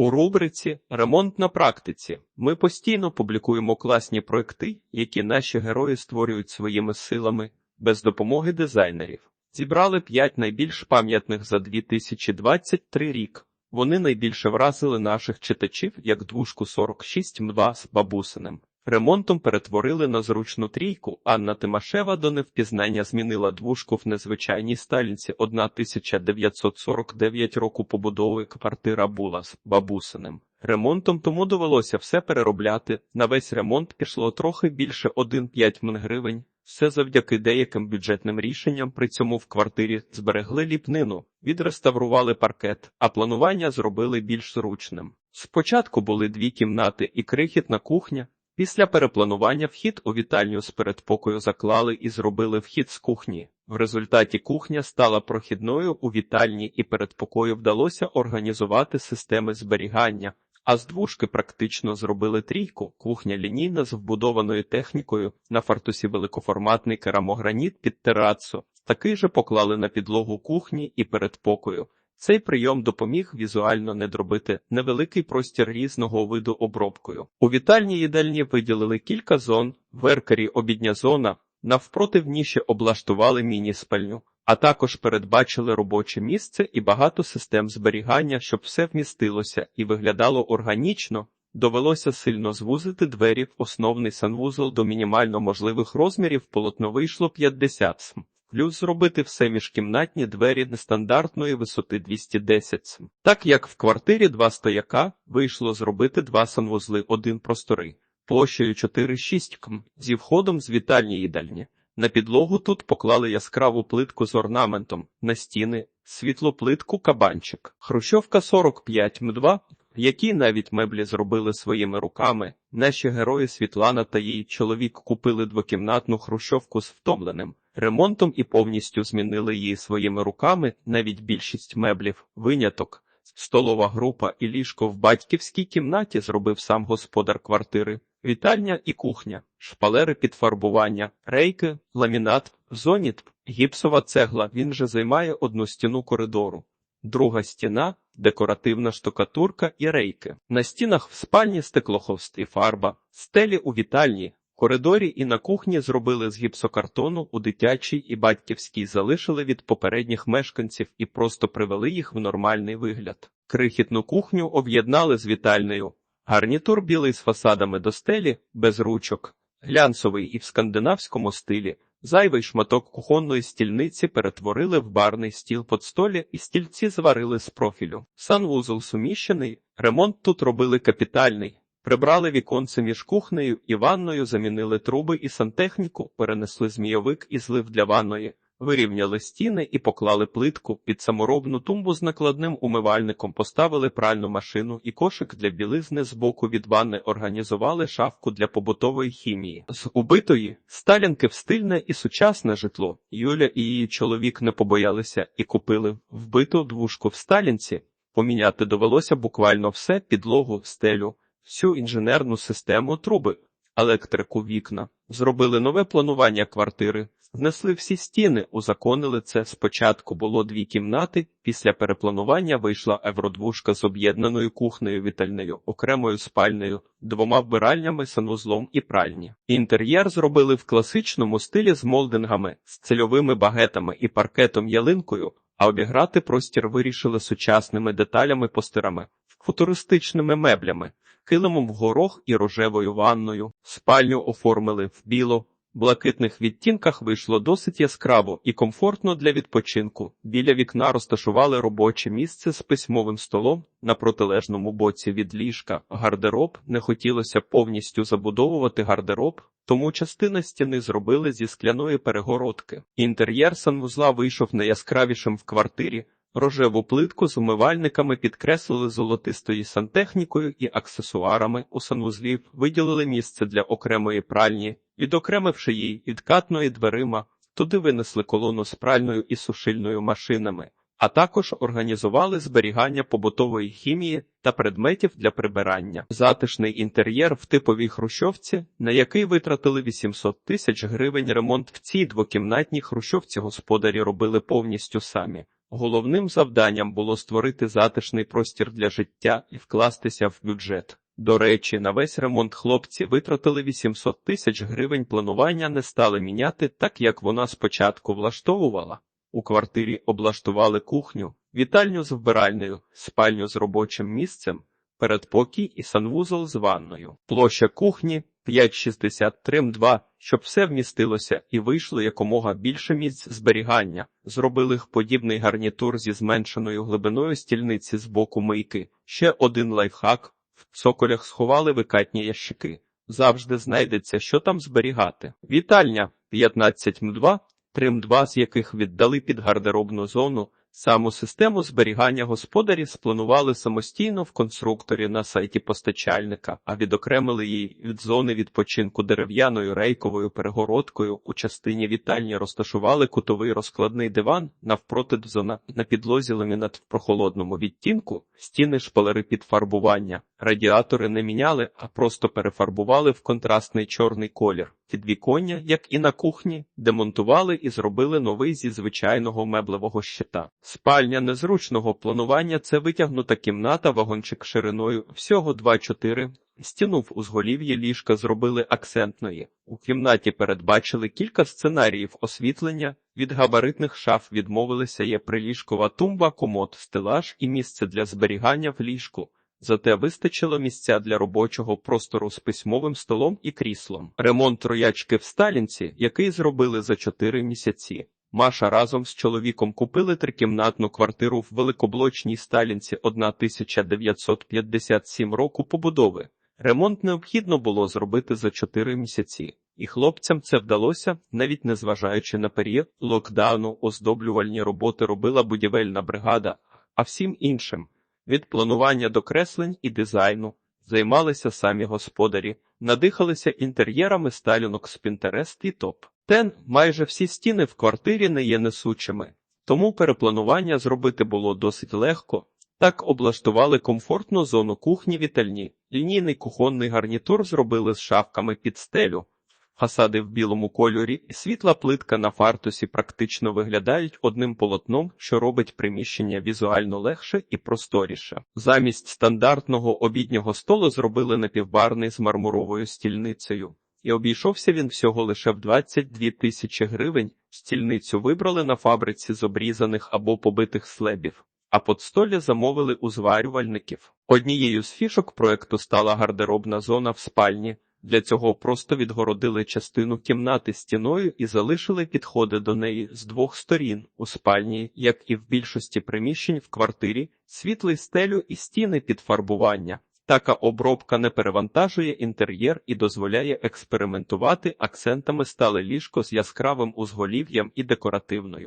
У рубриці Ремонт на практиці ми постійно публікуємо класні проекти, які наші герої створюють своїми силами без допомоги дизайнерів. Зібрали 5 найбільш пам'ятних за 2023 рік. Вони найбільше вразили наших читачів як двушку 46 МВА з бабусиним. Ремонтом перетворили на зручну трійку. Анна Тимашева до невпізнання змінила двушку в незвичайній сталінці 1949 року побудови квартира була з бабусиним. Ремонтом тому довелося все переробляти. На весь ремонт пішло трохи більше 1,5 мн гривень. Все завдяки деяким бюджетним рішенням при цьому в квартирі зберегли ліпнину, відреставрували паркет, а планування зробили більш зручним. Спочатку були дві кімнати і крихітна кухня. Після перепланування вхід у вітальню з передпокою заклали і зробили вхід з кухні. В результаті кухня стала прохідною у вітальні і передпокою вдалося організувати системи зберігання. А з двушки практично зробили трійку. Кухня лінійна з вбудованою технікою, на фартусі великоформатний керамограніт під терацу. Такий же поклали на підлогу кухні і передпокою. Цей прийом допоміг візуально не дробити невеликий простір різного виду обробкою. У вітальні їдальні виділили кілька зон, в еркері обідня зона, навпроти в ніші облаштували міні-спальню, а також передбачили робоче місце і багато систем зберігання, щоб все вмістилося і виглядало органічно. Довелося сильно звузити двері в основний санвузол до мінімально можливих розмірів, полотно вийшло 50 см. Плюс зробити все міжкімнатні двері нестандартної висоти 210 см. Так як в квартирі два стояка, вийшло зробити два санвузли, один просторий, площею 4-6 км, зі входом з вітальні їдальні. На підлогу тут поклали яскраву плитку з орнаментом, на стіни, світлоплитку кабанчик, хрущовка 45 М2, які навіть меблі зробили своїми руками. Наші герої Світлана та її чоловік купили двокімнатну хрущовку з втомленим ремонтом і повністю змінили її своїми руками. Навіть більшість меблів, виняток, столова група і ліжко в батьківській кімнаті зробив сам господар квартири. Вітальня і кухня, шпалери під фарбування, рейки, ламінат, зоніт, гіпсова цегла. Він же займає одну стіну коридору. Друга стіна декоративна штукатурка і рейки. На стінах в спальні стеклоховст і фарба, стелі у вітальні, коридорі і на кухні зробили з гіпсокартону у дитячій і батьківській залишили від попередніх мешканців і просто привели їх в нормальний вигляд. Крихітну кухню об'єднали з вітальнею. Гарнітур білий з фасадами до стелі, без ручок, глянцевий і в скандинавському стилі. Зайвий шматок кухонної стільниці перетворили в барний стіл под столі і стільці зварили з профілю. Санвузол суміщений, ремонт тут робили капітальний. Прибрали віконце між кухнею і ванною, замінили труби і сантехніку, перенесли змійовик і злив для ванної, вирівняли стіни і поклали плитку під саморобну тумбу з накладним умивальником, поставили пральну машину і кошик для білизни з боку від ванни організували шафку для побутової хімії. З убитої сталянки в стильне і сучасне житло. Юля і її чоловік не побоялися і купили вбиту двушку в сталінці. Поміняти довелося буквально все підлогу, стелю всю інженерну систему труби, електрику вікна, зробили нове планування квартири, внесли всі стіни, узаконили це. Спочатку було дві кімнати, після перепланування вийшла евродвушка з об'єднаною кухнею вітальнею, окремою спальнею, двома вбиральнями, санвузлом і пральні. Інтер'єр зробили в класичному стилі з молдингами, з цільовими багетами і паркетом ялинкою. А обіграти простір вирішили сучасними деталями постирами, футуристичними меблями, килимом в горох і рожевою ванною. Спальню оформили в біло. Блакитних відтінках вийшло досить яскраво і комфортно для відпочинку. Біля вікна розташували робоче місце з письмовим столом на протилежному боці від ліжка. Гардероб не хотілося повністю забудовувати гардероб, тому частина стіни зробили зі скляної перегородки. Інтер'єр санвузла вийшов найяскравішим в квартирі. Рожеву плитку з умивальниками підкреслили золотистою сантехнікою і аксесуарами у санвузлів, виділили місце для окремої пральні, відокремивши її від катної дверима, туди винесли колону з пральною і сушильною машинами, а також організували зберігання побутової хімії та предметів для прибирання. Затишний інтер'єр в типовій хрущовці, на який витратили 800 тисяч гривень ремонт в цій двокімнатній хрущовці господарі робили повністю самі. Головним завданням було створити затишний простір для життя і вкластися в бюджет. До речі, на весь ремонт хлопці витратили 800 тисяч гривень. Планування не стали міняти, так як вона спочатку влаштовувала. У квартирі облаштували кухню, вітальню з вбиральнею, спальню з робочим місцем, передпокій і санвузол з ванною. Площа кухні 5,63 щоб все вмістилося і вийшло якомога більше місць зберігання. Зробили подібний гарнітур зі зменшеною глибиною стільниці з боку мийки. Ще один лайфхак. В цоколях сховали викатні ящики. Завжди знайдеться, що там зберігати. Вітальня 15 м2, 3 м2 з яких віддали під гардеробну зону. Саму систему зберігання господарі спланували самостійно в конструкторі на сайті постачальника, а відокремили її від зони відпочинку дерев'яною рейковою перегородкою. У частині вітальні розташували кутовий розкладний диван навпроти зона на підлозі ламінат в прохолодному відтінку, стіни шпалери під фарбування. Радіатори не міняли, а просто перефарбували в контрастний чорний колір. Підвіконня, як і на кухні, демонтували і зробили новий зі звичайного меблевого щита. Спальня незручного планування це витягнута кімната, вагончик шириною всього 2,4. Стіну в узголів'ї ліжка зробили акцентної. У кімнаті передбачили кілька сценаріїв освітлення. Від габаритних шаф відмовилися є приліжкова тумба, комод, стелаж і місце для зберігання в ліжку. Зате вистачило місця для робочого простору з письмовим столом і кріслом. Ремонт троячки в Сталінці, який зробили за чотири місяці. Маша разом з чоловіком купили трикімнатну квартиру в великоблочній Сталінці 1957 року побудови. Ремонт необхідно було зробити за чотири місяці, і хлопцям це вдалося, навіть незважаючи на період локдауну, оздоблювальні роботи робила будівельна бригада, а всім іншим від планування до креслень і дизайну займалися самі господарі, надихалися інтер'єрами сталінок з Pinterest і топ. Тен майже всі стіни в квартирі не є несучими, тому перепланування зробити було досить легко. Так облаштували комфортну зону кухні вітальні, лінійний кухонний гарнітур зробили з шафками під стелю. Фасади в білому кольорі і світла плитка на фартусі практично виглядають одним полотном, що робить приміщення візуально легше і просторіше. Замість стандартного обіднього столу зробили напівбарний з мармуровою стільницею. І обійшовся він всього лише в 22 тисячі гривень. Стільницю вибрали на фабриці з обрізаних або побитих слебів, а подстолі замовили у зварювальників. Однією з фішок проекту стала гардеробна зона в спальні. Для цього просто відгородили частину кімнати стіною і залишили підходи до неї з двох сторін у спальні, як і в більшості приміщень в квартирі, світлий стелю і стіни під фарбування. Така обробка не перевантажує інтер'єр і дозволяє експериментувати. Акцентами стале ліжко з яскравим узголів'ям і декоративною